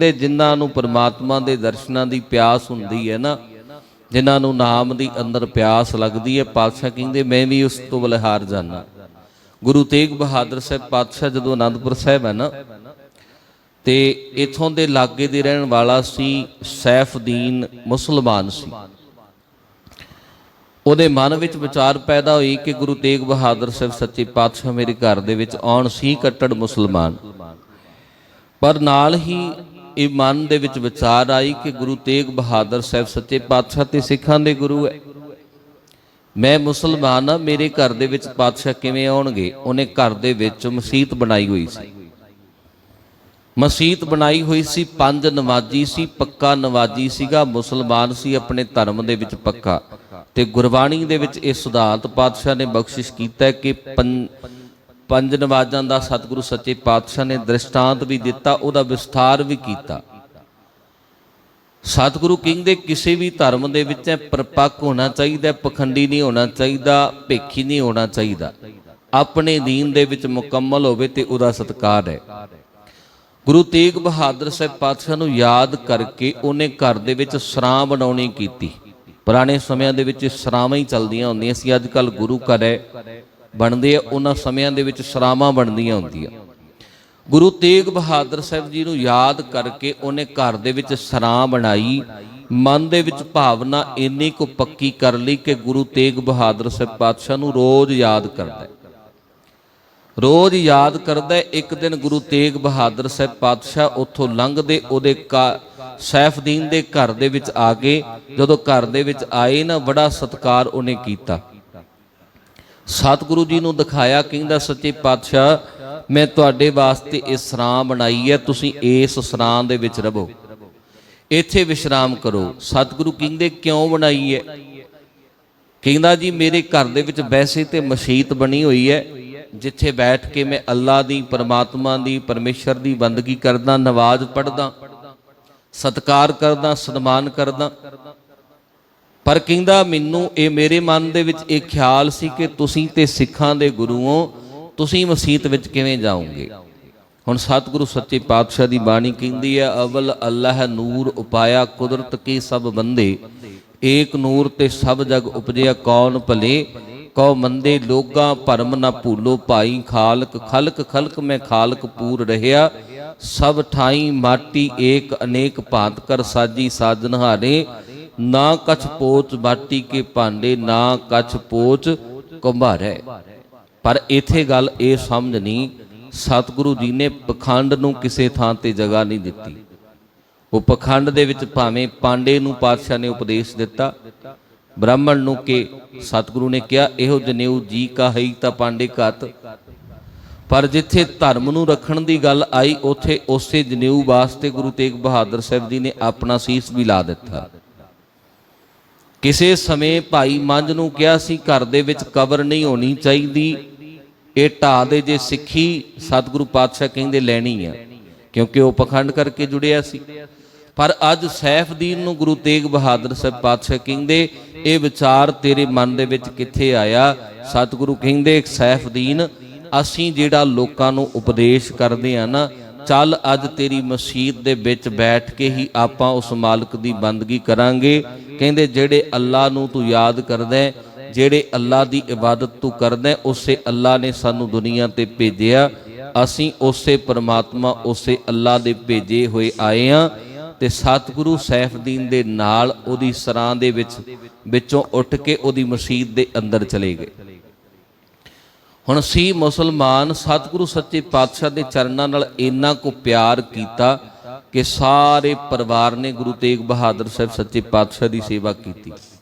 ਦੇ ਜਿਨ੍ਹਾਂ ਨੂੰ ਪਰਮਾਤਮਾ ਦੇ ਦਰਸ਼ਨਾਂ ਦੀ ਪਿਆਸ ਹੁੰਦੀ ਹੈ ਨਾ, ਜਿਨ੍ਹਾਂ ਨੂੰ ਨਾਮ ਦੀ ਅੰਦਰ ਪਿਆਸ ਲੱਗਦੀ ਹੈ, ਪਾਤਸ਼ਾਹ ਕਹਿੰਦੇ, ਮੈਂ ਵੀ ਉਸ ਤੋਂ ਬਲਿਹਾਰ ਜਾਣਾ ਗੁਰੂ ਤੇਗ ਬਹਾਦਰ ਸਾਹਿਬ ਪਾਤਸ਼ਾਹ ਜਦੋਂ ਆਨੰਦਪੁਰ ਸਾਹਿਬ ਹੈ ਨਾ, ਤੇ ਇਥੋਂ ਦੇ ਲਾਗੇ ਦੇ ਰਹਿਣ ਵਾਲਾ ਸੀ ਸੈਫਦੀਨ ਮੁਸਲਮਾਨ ਸੀ। ਉਹਦੇ ਮਨ ਵਿੱਚ ਵਿਚਾਰ ਪੈਦਾ ਹੋਈ ਕਿ ਗੁਰੂ ਤੇਗ ਬਹਾਦਰ ਸਾਹਿਬ ਸੱਚੇ ਪਾਤਸ਼ਾਹ ਮੇਰੇ ਘਰ ਦੇ ਵਿੱਚ ਆਉਣ ਸੀ ਕੱਟੜ ਮੁਸਲਮਾਨ। ਪਰ ਨਾਲ ਹੀ ਇਹ ਮਨ ਦੇ ਵਿੱਚ ਵਿਚਾਰ ਆਈ ਕਿ ਗੁਰੂ ਤੇਗ ਬਹਾਦਰ ਸਾਹਿਬ ਸੱਚੇ ਪਾਤਸ਼ਾਹ ਤੇ ਸਿੱਖਾਂ ਦੇ ਗੁਰੂ ਹੈ ਮੈਂ ਮੁਸਲਮਾਨ ਆ ਮੇਰੇ ਘਰ ਦੇ ਵਿੱਚ ਪਾਤਸ਼ਾਹ ਕਿਵੇਂ ਆਉਣਗੇ? ਉਹਨੇ ਘਰ ਦੇ ਵਿੱਚ ਮਸਜਿਦ ਬਣਾਈ ਹੋਈ ਸੀ। ਮਸਜਿਦ ਬਣਾਈ ਹੋਈ ਸੀ, ਪੰਜ ਨਵਾਜ਼ੀ ਸੀ, ਪੱਕਾ ਨਵਾਜ਼ੀ ਸੀਗਾ, ਮੁਸਲਮਾਨ ਸੀ, ਆਪਣੇ ਧਰਮ ਦੇ ਵਿੱਚ ਪੱਕਾ। ਤੇ ਗੁਰਬਾਣੀ ਦੇ ਵਿੱਚ ਇਹ ਸਿਧਾਂਤ ਪਾਤਸ਼ਾਹ ਨੇ ਬਖਸ਼ਿਸ਼ ਕੀਤਾ ਕਿ ਪੰ- ਪੰਜ ਨਮਾਜ਼ਾਂ ਦਾ ਸਤਿਗੁਰੂ ਸੱਚੇ ਪਾਤਸ਼ਾਹ ਨੇ ਦ੍ਰਿਸ਼ਟਾਂਤ ਵੀ ਦਿੱਤਾ, ਉਹਦਾ ਵਿਸਥਾਰ ਵੀ ਕੀਤਾ। ਸਤਿਗੁਰੂ ਕਹਿੰਦੇ ਕਿਸੇ ਵੀ ਧਰਮ ਦੇ ਵਿੱਚ ਪਰਪੱਕ ਹੋਣਾ ਚਾਹੀਦਾ, ਪਖੰਡੀ ਨਹੀਂ ਹੋਣਾ ਚਾਹੀਦਾ, ਭੇਖੀ ਨਹੀਂ ਹੋਣਾ ਚਾਹੀਦਾ। ਆਪਣੇ ਦੀਨ ਦੇ ਵਿੱਚ ਮੁਕੰਮਲ ਹੋਵੇ ਤੇ ਉਹਦਾ ਸਤਿਕਾਰ ਹੈ। ਗੁਰੂ ਤੇਗ ਬਹਾਦਰ ਸਾਹਿਬ ਪਾਤਸ਼ਾਹ ਨੂੰ ਯਾਦ ਕਰਕੇ ਉਹਨੇ ਘਰ ਦੇ ਵਿੱਚ ਸਰਾਂ ਬਣਾਉਣੀ ਕੀਤੀ। ਪੁਰਾਣੇ ਸਮਿਆਂ ਦੇ ਵਿੱਚ ਸਰਾਵਾਂ ਹੀ ਚੱਲਦੀਆਂ ਹੁੰਦੀਆਂ ਸੀ, ਅੱਜ ਕੱਲ ਗੁਰੂ ਘਰ ਹੈ। ਬਣਦੇ ਆ, ਉਹਨਾਂ ਸਮਿਆਂ ਦੇ ਵਿੱਚ ਸਰਾਵਾਂ ਬਣਦੀਆਂ ਹੁੰਦੀਆਂ। ਗੁਰੂ ਤੇਗ ਬਹਾਦਰ ਸਾਹਿਬ ਜੀ ਨੂੰ ਯਾਦ ਕਰਕੇ ਉਹਨੇ ਘਰ ਦੇ ਵਿੱਚ ਸਰਾਂ ਬਣਾਈ। ਮਨ ਦੇ ਵਿੱਚ ਭਾਵਨਾ ਇੰਨੀ ਕੁ ਪੱਕੀ ਕਰ ਲਈ ਕਿ ਗੁਰੂ ਤੇਗ ਬਹਾਦਰ ਸਾਹਿਬ ਪਾਤਸ਼ਾਹ ਨੂੰ ਰੋਜ਼ ਯਾਦ ਕਰਦਾ ਰੋਜ਼ ਯਾਦ ਕਰਦਾ ਇੱਕ ਦਿਨ ਗੁਰੂ ਤੇਗ ਬਹਾਦਰ ਸਾਹਿਬ ਪਾਤਸ਼ਾਹ ਉੱਥੋਂ ਲੰਘਦੇ, ਉਹਦੇ ਕਾ- ਸੈਫਦੀਨ ਦੇ ਘਰ ਦੇ ਵਿੱਚ ਆ ਕੇ ਜਦੋਂ ਘਰ ਦੇ ਵਿੱਚ ਆਏ ਨਾ, ਬੜਾ ਸਤਕਾਰ ਉਹਨੇ ਕੀਤਾ। ਸਤਿਗੁਰੂ ਜੀ ਨੂੰ ਦਿਖਾਇਆ, ਕਹਿੰਦਾ, ਸੱਚੇ ਪਾਤਸ਼ਾਹ, ਮੈਂ ਤੁਹਾਡੇ ਵਾਸਤੇ ਇਹ ਸਰਾਂ ਬਣਾਈ ਹੈ, ਤੁਸੀਂ ਇਸ ਸਰਾਂ ਦੇ ਵਿੱਚ ਰਹੋ। ਇੱਥੇ ਵਿਸ਼ਰਾਮ ਕਰੋ। ਸਤਿਗੁਰੂ ਕਹਿੰਦੇ, ਕਿਉਂ ਬਣਾਈ ਹੈ? ਕਹਿੰਦਾ, ਜੀ, ਮੇਰੇ ਘਰ ਦੇ ਵਿੱਚ ਵੈਸੇ ਤੇ ਮਸਜਿਦ ਬਣੀ ਹੋਈ ਹੈ, ਜਿੱਥੇ ਬੈਠ ਕੇ ਮੈਂ ਅੱਲਾ ਦੀ, ਪਰਮਾਤਮਾ ਦੀ, ਪਰਮੇਸ਼ਰ ਦੀ ਬੰਦਗੀ ਕਰਦਾ, ਨਵਾਜ਼ ਪੜਦਾ ਸਤਕਾਰ ਕਰਦਾ, ਸਨਮਾਨ ਕਰਦਾ ਪਰ ਕਹਿੰਦਾ ਮੈਨੂੰ ਇਹ ਮੇਰੇ ਮਨ ਦੇ ਵਿੱਚ ਇਹ ਖਿਆਲ ਸੀ ਕਿ ਤੁਸੀਂ ਤੇ ਸਿੱਖਾਂ ਦੇ ਗੁਰੂਓ, ਤੁਸੀਂ ਮਸਜਿਦ ਵਿੱਚ ਕਿਵੇਂ ਜਾਓਗੇ? ਹੁਣ ਸਤਿਗੁਰੂ ਸੱਚੇ ਪਾਤਸ਼ਾਹ ਦੀ ਬਾਣੀ ਕਹਿੰਦੀ ਹੈ, ਅਵਲ ਅੱਲਾਹ ਨੂਰ ਉਪਾਇਆ ਕੁਦਰਤ ਕੀ ਸਭ ਬੰਦੇ। ਏਕ ਨੂਰ ਤੇ ਸਭ ਜਗ ਉਪਜਿਆ ਕੌਣ ਭਲੇ? ਕਉ ਮੰਦੇ ਲੋਗਾ ਭਰਮ ਨਾ ਭੂਲੋ ਭਾਈ ਖਾਲਕ, ਖਲਕ ਖਲਕ ਮੈਂ ਖਾਲਕ ਪੂਰ ਰਹਿਆ। ਸਭ ਠਾਈ ਮਾਟੀ ਏਕ ਅਨੇਕ ਭਾਂਤ ਕਰ ਸਾਜੀ ਸਾਜਨਹਾਰੇ ਨਾ ਕਛ ਪੋਚ ਬਾਟੀ ਕੇ ਭਾਂਡੇ, ਨਾ ਕਛ ਪੋਚ ਕੁੰਭਾਰੇ। ਪਰ ਇਥੇ ਗੱਲ ਇਹ ਸਮਝ ਨਹੀਂ, ਸਤਿਗੁਰੂ ਜੀ ਨੇ ਪਖੰਡ ਨੂੰ ਕਿਸੇ ਥਾਂ ਤੇ ਜਗ੍ਹਾ ਨਹੀਂ ਦਿੱਤੀ। ਉਹ ਪਖੰਡ ਦੇ ਵਿੱਚ ਭਾਵੇਂ ਪਾਂਡੇ ਨੂੰ ਪਾਤਸ਼ਾਹ ਨੇ ਉਪਦੇਸ਼ ਦਿੱਤਾ। ਬ੍ਰਾਹਮਣ ਨੂੰ ਕਿ ਸਤਿਗੁਰੂ ਨੇ ਕਿਹਾ, ਇਹੋ ਜਨੇਊ ਜੀ ਕਾ ਹੈ ਤਾਂ ਪਾਂਡੇ ਘਤ। ਪਰ ਜਿੱਥੇ ਧਰਮ ਨੂੰ ਰੱਖਣ ਦੀ ਗੱਲ ਆਈ, ਉਥੇ ਉਸੇ ਜਨੇਊ ਵਾਸਤੇ ਗੁਰੂ ਤੇਗ ਬਹਾਦਰ ਸਾਹਿਬ ਜੀ ਨੇ ਆਪਣਾ ਸੀਸ ਵੀ ਲਾ ਦਿੱਤਾ। ਕਿਸੇ ਸਮੇਂ ਭਾਈ ਮੰਝ ਨੂੰ ਕਿਹਾ ਸੀ, ਘਰ ਦੇ ਵਿੱਚ ਕਬਰ ਨਹੀਂ ਹੋਣੀ ਚਾਹੀਦੀ। ਇਹ ਢਾਹ ਦੇ ਜੇ ਸਿੱਖੀ ਸਤਿਗੁਰੂ ਪਾਤਸ਼ਾਹ ਕਹਿੰਦੇ ਲੈਣੀ ਆ, ਕਿਉਂਕਿ ਉਹ ਪਖੰਡ ਕਰਕੇ ਜੁੜਿਆ ਸੀ। ਪਰ ਅੱਜ ਸੈਫਦੀਨ ਨੂੰ ਗੁਰੂ ਤੇਗ ਬਹਾਦਰ ਸਾਹਿਬ ਪਾਤਸ਼ਾਹ ਕਹਿੰਦੇ, ਇਹ ਵਿਚਾਰ ਤੇਰੇ ਮਨ ਦੇ ਵਿੱਚ ਕਿੱਥੇ ਆਇਆ? ਸਤਿਗੁਰੂ ਕਹਿੰਦੇ, ਸੈਫਦੀਨ, ਅਸੀਂ ਜਿਹੜਾ ਲੋਕਾਂ ਨੂੰ ਉਪਦੇਸ਼ ਕਰਦੇ ਆ ਨਾ ਚੱਲ ਅੱਜ ਤੇਰੀ ਮਸਜਿਦ ਦੇ ਵਿੱਚ ਬੈਠ ਕੇ ਹੀ ਆਪਾਂ ਉਸ ਮਾਲਕ ਦੀ ਬੰਦਗੀ ਕਰਾਂਗੇ। ਕਹਿੰਦੇ, ਜਿਹੜੇ ਅੱਲਾ ਨੂੰ ਤੂੰ ਯਾਦ ਕਰਦਾ ਜਿਹੜੇ ਅੱਲਾ ਦੀ ਇਬਾਦਤ ਤੂੰ ਕਰਦਾ ਉਸੇ ਅੱਲਾ ਨੇ ਸਾਨੂੰ ਦੁਨੀਆ ਤੇ ਭੇਜਿਆ। ਅਸੀਂ ਉਸੇ ਪਰਮਾਤਮਾ ਉਸੇ ਅੱਲਾ ਦੇ ਭੇਜੇ ਹੋਏ ਆਏ ਆ ਤੇ ਸਤਿਗੁਰੂ ਸੈਫਦੀਨ ਦੇ ਨਾਲ ਉਹਦੀ ਸਰਾਂ ਦੇ ਵਿੱਚ, ਵਿੱਚੋਂ ਉੱਠ ਕੇ ਉਹਦੀ ਮਸਜਿਦ ਦੇ ਅੰਦਰ ਚਲੇ ਗਏ। ਹੁਣ ਸੀ ਮੁਸਲਮਾਨ ਸਤਿਗੁਰੂ ਸੱਚੇ ਪਾਤਸ਼ਾਹ ਦੇ ਚਰਨਾਂ ਨਾਲ ਇੰਨਾ ਕੋ ਪਿਆਰ ਕੀਤਾ ਕਿ ਸਾਰੇ ਪਰਿਵਾਰ ਨੇ ਗੁਰੂ ਤੇਗ ਬਹਾਦਰ ਸਾਹਿਬ ਸੱਚੇ ਪਾਤਸ਼ਾਹ ਦੀ ਸੇਵਾ ਕੀਤੀ।